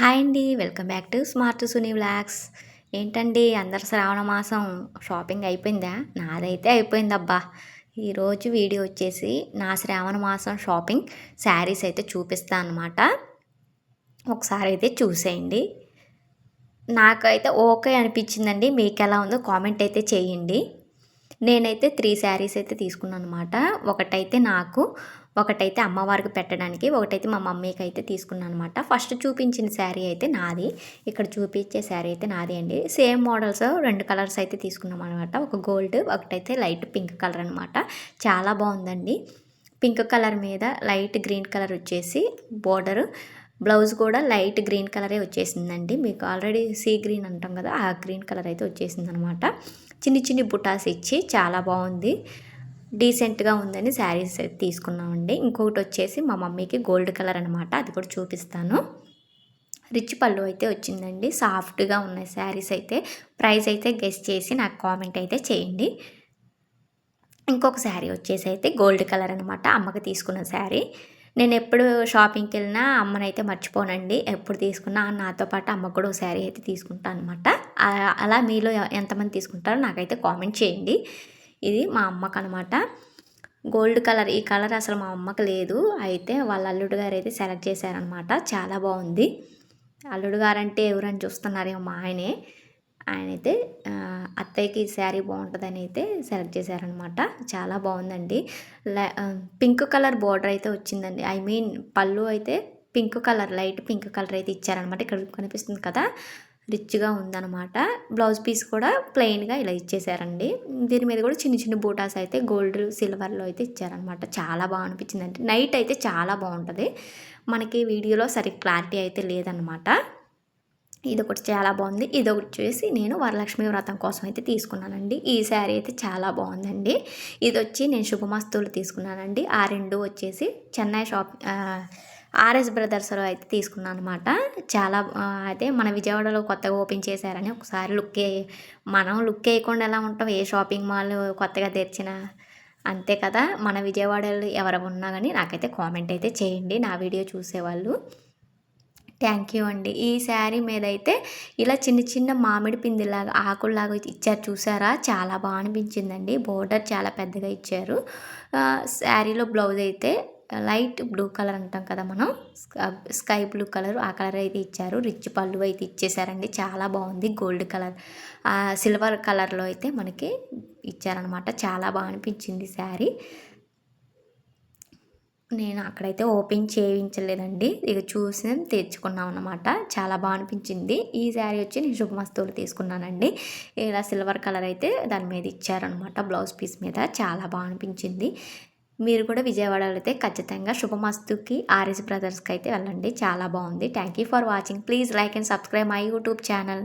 Hi అండి welcome back to smart Suni vlogs. ఏంటండి అందరు శ్రావణ మాసం షాపింగ్ అయిపోయిందా? నాదైతే అయిపోయిందబ్బా. ఈరోజు వీడియో వచ్చేసి నా శ్రావణ మాసం షాపింగ్ శారీస్ అయితే చూపిస్తాను అనమాట ఒకసారి అయితే చూసేయండి. నాకైతే ఓకే అనిపించిందండి. మీకు ఎలా ఉందో కామెంట్ అయితే చేయండి. నేనైతే త్రీ శారీస్ అయితే తీసుకున్నాను అనమాట ఒకటైతే నాకు ఒకటైతే అమ్మవారికి పెట్టడానికి ఒకటైతే మా మమ్మీకి అయితే తీసుకున్నాను అనమాట ఫస్ట్ చూపించిన శారీ అయితే నాది. ఇక్కడ చూపించే శారీ అయితే నాది అండి. సేమ్ మోడల్స్ రెండు కలర్స్ అయితే తీసుకున్నాం అనమాట ఒక గోల్డ్ ఒకటైతే లైట్ పింక్ కలర్ అనమాట చాలా బాగుందండి. పింక్ కలర్ మీద లైట్ గ్రీన్ కలర్ వచ్చేసి బోర్డర్. బ్లౌజ్ కూడా లైట్ గ్రీన్ కలరే వచ్చేసిందండి. మీకు ఆల్రెడీ సీ గ్రీన్ అంటాం కదా ఆ గ్రీన్ కలర్ అయితే వచ్చేసింది అనమాట చిన్ని చిన్ని బుటాస్ ఇచ్చి చాలా బాగుంది. డీసెంట్గా ఉందని శారీస్ తీసుకున్నామండి. ఇంకొకటి వచ్చేసి మా మమ్మీకి గోల్డ్ కలర్ అనమాట అది కూడా చూపిస్తాను. రిచ్ పళ్ళు అయితే వచ్చిందండి. సాఫ్ట్గా ఉన్నాయి శారీస్ అయితే. ప్రైస్ అయితే గెస్ట్ చేసి నాకు కామెంట్ అయితే చేయండి. ఇంకొక శారీ వచ్చేసి అయితే గోల్డ్ కలర్ అనమాట అమ్మకి తీసుకున్న శారీ. నేను ఎప్పుడు షాపింగ్కి వెళ్ళినా అమ్మనైతే మర్చిపోనండి. ఎప్పుడు తీసుకున్నా నాతో పాటు అమ్మ కూడా ఒక శారీ అయితే తీసుకుంటాను అనమాట అలా మీలో ఎంతమంది తీసుకుంటారో నాకైతే కామెంట్ చేయండి. ఇది మా అమ్మకు అనమాట గోల్డ్ కలర్ ఈ కలర్ అసలు మా అమ్మకు లేదు. అయితే వాళ్ళ అల్లుడు గారు అయితే సెలెక్ట్ చేశారనమాట. చాలా బాగుంది. అల్లుడు గారంటే ఎవరని చూస్తున్నారేమో మా ఆయనే. ఆయన అయితే అత్తయ్యకి శారీ బాగుంటుందని అయితే సెలెక్ట్ చేశారనమాట. చాలా బాగుందండి. పింక్ కలర్ బార్డర్ అయితే వచ్చిందండి. ఐ మీన్ పళ్ళు అయితే pink colour light pink colour అయితే ఇచ్చారనమాట. ఇక్కడ కనిపిస్తుంది కదా. రిచ్గా ఉందన్నమాట. బ్లౌజ్ పీస్ కూడా ప్లెయిన్గా ఇలా ఇచ్చేసారండి. దీని మీద కూడా చిన్న చిన్న బూటాస్ అయితే గోల్డ్ సిల్వర్లో అయితే ఇచ్చారనమాట చాలా బాగా అనిపించింది అంటే నైట్ అయితే చాలా బాగుంటుంది. మనకి వీడియోలో సరి క్లారిటీ అయితే లేదనమాట ఇది ఒకటి చాలా బాగుంది. ఇది ఒకటి వచ్చేసి నేను వరలక్ష్మి వ్రతం కోసం అయితే తీసుకున్నానండి. ఈ శారీ అయితే చాలా బాగుందండి. ఇది వచ్చి నేను శుభమస్తువులు తీసుకున్నానండి. ఆ రెండు వచ్చేసి చెన్నై షాప్ ఆర్ఎస్ బ్రదర్స్లో అయితే తీసుకున్నాను అనమాట చాలా అయితే మన విజయవాడలో కొత్తగా ఓపెన్ చేశారని ఒకసారి లుక్ మనం లుక్ వేయకుండా ఎలా ఉంటాం? ఏ షాపింగ్ మాల్ కొత్తగా తెరిచిన? అంతే కదా? మన విజయవాడలో ఎవరు ఉన్నా కానీ నాకైతే కామెంట్ అయితే చేయండి. నా వీడియో చూసేవాళ్ళు. థ్యాంక్ యూ అండి. ఈ శారీ మీద అయితే ఇలా చిన్న చిన్న మామిడి పిందిలాగా ఆకుల్లాగా ఇచ్చారు చూసారా? చాలా బాగా అనిపించిందండి. బోర్డర్ చాలా పెద్దగా ఇచ్చారు. శారీలో బ్లౌజ్ అయితే లైట్ బ్లూ కలర్ అంటాం కదా మనం. స్కై బ్లూ కలర్ ఆ కలర్ అయితే ఇచ్చారు. రిచ్ పళ్ళు అయితే ఇచ్చేసారండి. చాలా బాగుంది. Gold colour. సిల్వర్ కలర్లో అయితే మనకి ఇచ్చారనమాట చాలా బాగా అనిపించింది శారీ. నేను అక్కడైతే ఓపెన్ చేయించలేదండి. ఇక చూసి తెచ్చుకున్నాం అనమాట చాలా బాగా అనిపించింది. ఈ శారీ వచ్చి నేను శుభమస్తువులు తీసుకున్నానండి. ఇలా సిల్వర్ కలర్ అయితే దాని మీద ఇచ్చారనమాట బ్లౌజ్ పీస్ మీద. చాలా బాగా అనిపించింది. మీరు కూడా విజయవాడలో అయితే ఖచ్చితంగా శుభమస్తుకి ఆర్ఎస్ బ్రదర్స్కి అయితే వెళ్ళండి. చాలా బాగుంది. Thank you for watching please like and subscribe my YouTube channel